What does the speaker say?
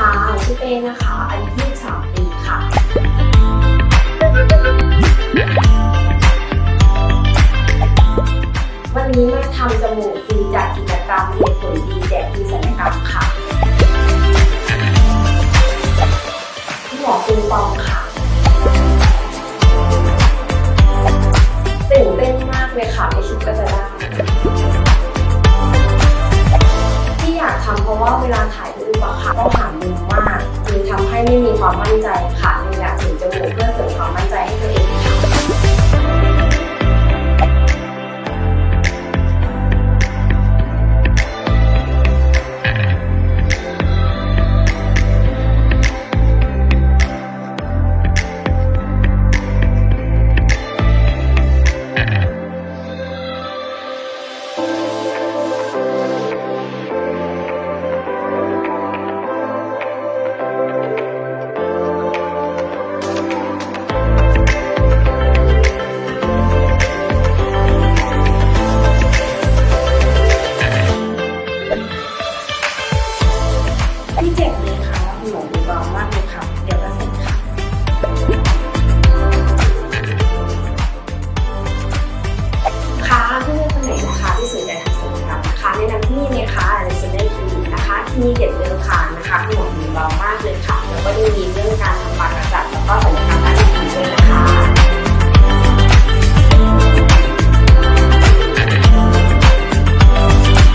ค่ะชื่อเป้นะคะอายุ23ปีค่ะ วันนี้มาทำจมูกฟรีจากกิจกรรมเหตุผลดีแจกฟรีศัลยกรรมค่ะหมอปุณปองค่ะ ราะว่าเวลาถ่ายรูปอะค่ะต้องหามุมมากจึงทำให้ไม่มีความมั่นใจค่ะ นี่เด่นเรื่องคางนะคะหนวดหนูเรามากเลยค่ะ